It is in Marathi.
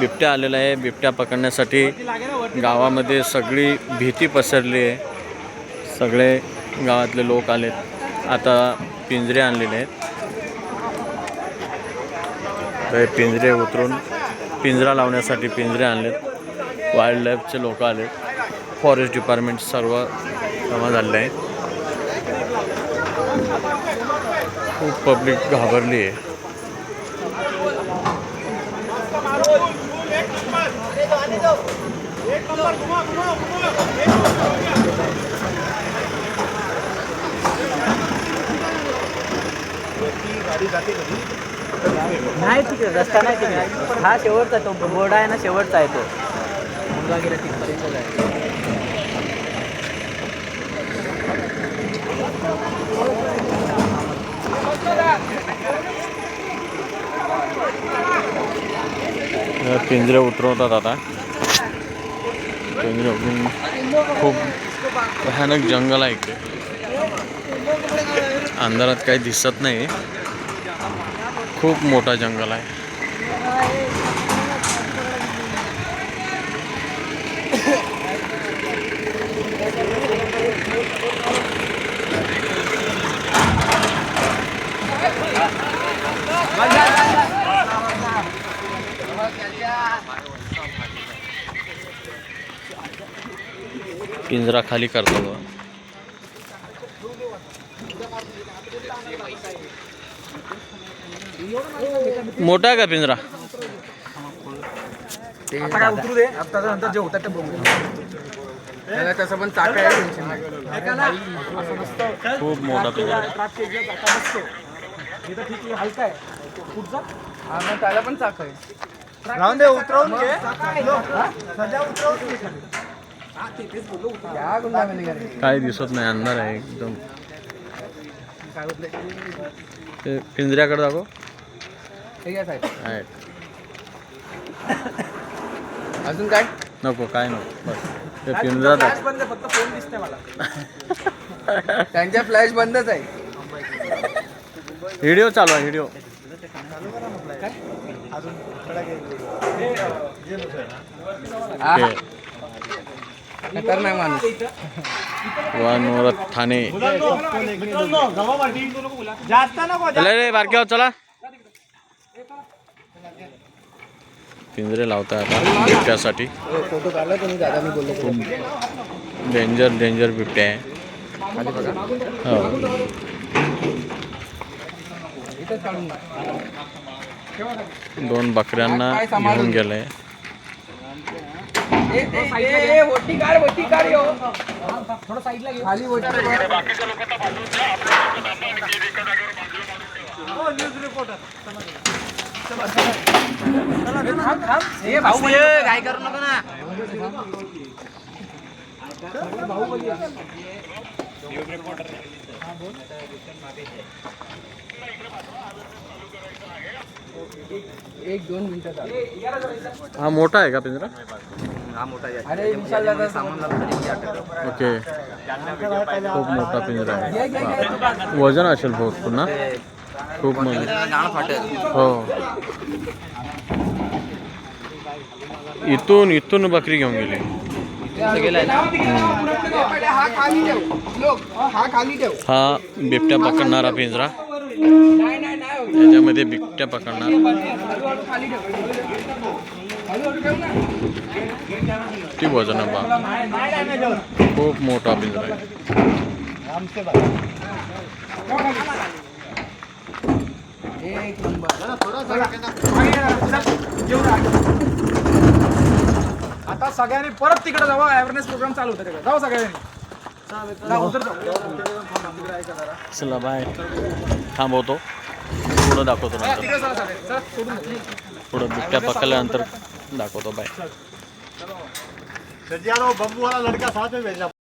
बिबट्या आलेला आहे. बिबट्या पकडण्यासाठी गावामध्ये सगळी भीती पसरली आहे. सगळे गावातले लोक आलेत. आता पिंजरे आणलेले आहेत. तर पिंजरे उतरून पिंजरा लावण्यासाठी पिंजरे आणलेत. वाईल्ड लाईफचे लोक आलेत. फॉरेस्ट डिपार्टमेंट सर्व जमा झालेले आहेत. खूप पब्लिक घाबरली आहे. नाही तिकडे रस्ता नाही तिकडे. हा शेवटचा तो बोर्ड आहे ना शेवटचा आहे तो. मुलगा गेला तिथपर्यंत आहे पिंजरे उतरवतात आता. पिंजरे अजून खूप भयानक जंगल आहे इकडे. अंधारात काही दिसत नाही. खूप मोठा जंगल आहे. पिंजरा खाली करतो. मोठा आहे का पिंजरा? उतरू दे. आता नंतर जे होतात ते बघू. त्याला तसं पण चाक आहे. खूप मोठा पिंजरा आहे. हा मग त्याला पण चाक आहे. राहून दे उतरवून घे. सध्या उतरवून घे क्या दिसत नाही अंधार आहे एकदम. ते पिंजऱ्याकडे दाखव. अजून काय? नको काय नको बस. ते पिंजरात आहे. बंद फक्त फोन दिसते मला त्यांच्या फ्लॅश बंदच आहे. व्हिडिओ चालू आहे व्हिडिओ. ते खतरनाक माणूस. वन ठाणे. चला रे बारक्या चला. पिंजरे लावताय आता बिबट्यासाठी. फोटो काढला तुम्ही दादा मी बोललो खूप डेंजर डेंजर बिबट्या आहे. हो. दोन बकऱ्यांना घेऊन गेलंय. ए, ए, ए, ए, वटी काढ वटी काढ यो. खाली वटी काढ. ए, भाऊ बोल. काय करू नका ना एक दोन मिनिटं चालू. हा मोठा आहे का पिंजरा ओके. खूप मोठा पिंजरा आहे. वजन असेल बहुत पुन्हा. खूप म्हणजे हो. इथून इथून बकरी घेऊन गेली. हा खाली ठेव लोक हा खाली ठेव हा बिबट्या पकडणारा पिंजरा. नाही नाही नाही त्याच्यामध्ये बिबट्या पकडणार. हळूहळू खाली ठेव हळूहळू ठेव ना ती वजन आहे बा खूप मोठा पिंजरा आता सगळ्यांनी परत तिकडे जावं. अवेअरनेस प्रोग्राम चालू होता तिकडे. जाऊ सगळ्यांनी. जाऊ. चला बाय थांबवतो. पुढं दाखवतो नंतर. पुढं बिबट्या पकडल्यानंतर ડાકો તો ભાઈ. સજિયારો બંબુ વાળા લડકા સાથે ભેજા